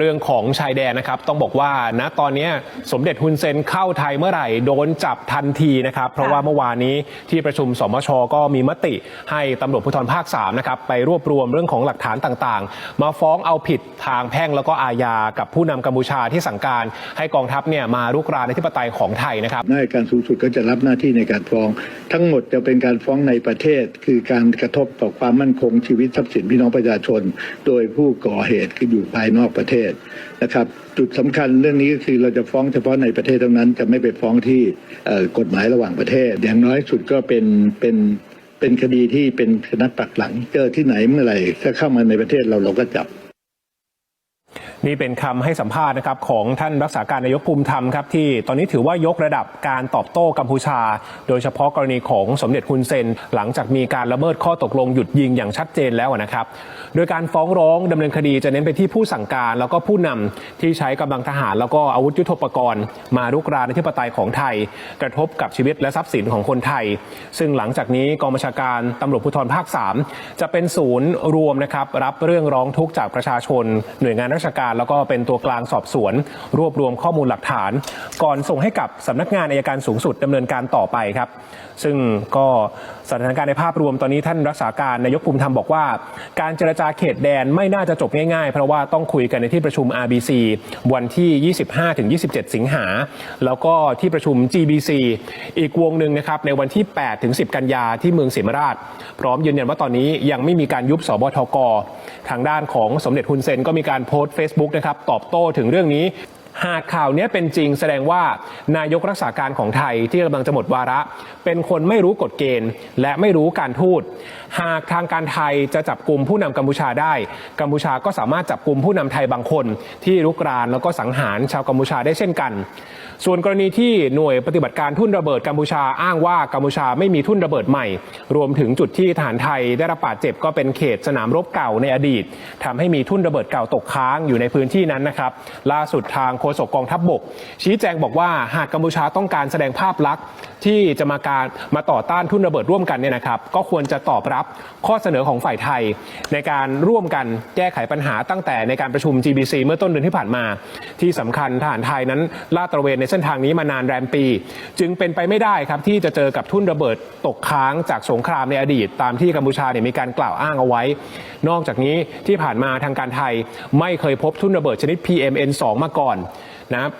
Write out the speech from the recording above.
เรื่องของชายแดนนะครับต้องบอกว่าณตอนนี้สมเด็จฮุนเซนเข้าไทยเมื่อไหร่โดนจับทันทีนะครับ เพราะว่าเมื่อวานนี้ที่ประชุมสมชก็มีมติให้ตำรวจภูธรภาค3นะครับไปรวบรวมเรื่องของหลักฐานต่างๆ มาฟ้องเอาผิดทางแพ่งแล้วก็อาญากับผู้นำกัมพูชาที่สั่งการให้กองทัพเนี่ยมารุกรานอธิปไตยของไทยนะครับหน้าการสูงสุดก็จะรับหน้าที่ในการฟ้อง ทั้งหมดจะเป็นการฟ้องในประเทศ คือการกระทบต่อความมั่นคงชีวิตทรัพย์สินพี่น้องประชาชน โดยผู้ก่อเหตุคืออยู่ภายนอกประเทศนะครับ จุดสำคัญเรื่องนี้ก็คือเราจะฟ้องเฉพาะในประเทศเท่านั้น จะไม่ไปฟ้องที่กฎหมายระหว่างประเทศ อย่างน้อยสุดก็เป็นเป็นเป็นคดีที่เป็นคณะปักหลังเจอที่ไหนเมื่อไหร่ถ้าเข้ามาในประเทศเราเราก็จับ นี่เป็นคำให้สัมภาษณ์นะครับของท่านรักษาการนายกภูมิธรรมครับที่ตอนนี้ถือว่ายกระดับการตอบโต้กัมพูชา โดยเฉพาะกรณีของสมเด็จฮุนเซน หลังจากมีการละเมิดข้อตกลงหยุดยิงอย่างชัดเจนแล้วนะครับ โดยการฟ้องร้องดำเนินคดีจะเน้นไปที่ผู้สั่งการ แล้วก็ผู้นำที่ใช้กำลังทหาร แล้วก็อาวุธยุทโธปกรณ์ มารุกรานอธิปไตยของไทย กระทบกับชีวิตและทรัพย์สินของคนไทย ซึ่งหลังจากนี้กองบัญชาการตำรวจภูธรภาค 3 จะเป็นศูนย์รวมนะครับรับเรื่องร้องทุกข์จากประชาชน หน่วยงานราชการแล้วก็เป็นตัวกลางสอบสวน รวบรวมข้อมูลหลักฐาน ก่อนส่งให้กับสำนักงานอายการสูงสุดดำเนินการต่อไปครับ ซึ่งก็สถานการณ์ในภาพรวมตอนนี้ท่านรักษาการนายกภูมิธรรมบอกว่า การเจรจาเขตแดนไม่น่าจะจบง่ายๆ เพราะว่าต้องคุยกันในที่ประชุม RBC วันที่ 25-27 สิงหา แล้วก็ที่ประชุม GBC อีกวงหนึ่งนะครับในวันที่ 8-10 กันยาที่เมืองศรีมราช พร้อมยืนยันว่าตอนนี้ยังไม่มีการยุบสบทก ทางด้านของสมเด็จฮุนเซนก็มีการโพสต์ Facebook Facebook นะครับตอบโต้ถึงเรื่องนี้ หากข่าวนี้เป็นจริงแสดงว่านายกรักษาการของไทยที่กำลังจะหมดวาระ เป็นคนไม่รู้กฎเกณฑ์ และไม่รู้การทูต หากทางการไทยจะจับกลุ่มผู้นำกัมพูชาได้ กัมพูชาก็สามารถจับกลุ่มผู้นำไทยบางคน ที่รุกรานแล้วก็สังหารชาวกัมพูชาได้เช่นกัน ส่วนกรณีที่หน่วยปฏิบัติการทุ่นระเบิดกัมพูชาอ้างว่ากัมพูชาไม่มีทุ่นระเบิดใหม่ รวมถึงจุดที่ทหารไทยได้รับบาดเจ็บก็เป็นเขตสนามรบเก่าในอดีตทำให้มีทุ่นระเบิดเก่าตกค้างอยู่ในพื้นที่นั้นนะครับ ล่าสุดทางโฆษกกองทัพบบก ชี้แจงบอกว่าหากกัมพูชาต้องการแสดงภาพลักษณ์ที่จะมาการมาต่อต้านทุนระเบิดร่วมกันเนี่ยนะครับ ก็ควรจะตอบรับข้อเสนอของฝ่ายไทย ในการร่วมกันแก้ไขปัญหาตั้งแต่ในการประชุม GBC เมื่อต้นเดือนที่ผ่านมา ที่สำคัญทหารไทยนั้นลาดตระเวนในเส้นทางนี้มานานแรมปี จึงเป็นไปไม่ได้ครับที่จะเจอกับทุนระเบิดตกค้างจากสงครามในอดีต ตามที่กัมพูชาเนี่ยมีการกล่าวอ้างเอาไว้ นอกจากนี้ที่ผ่านมาทางการไทยไม่เคยพบทุนระเบิดชนิด PMN2 มาก่อน นะครับ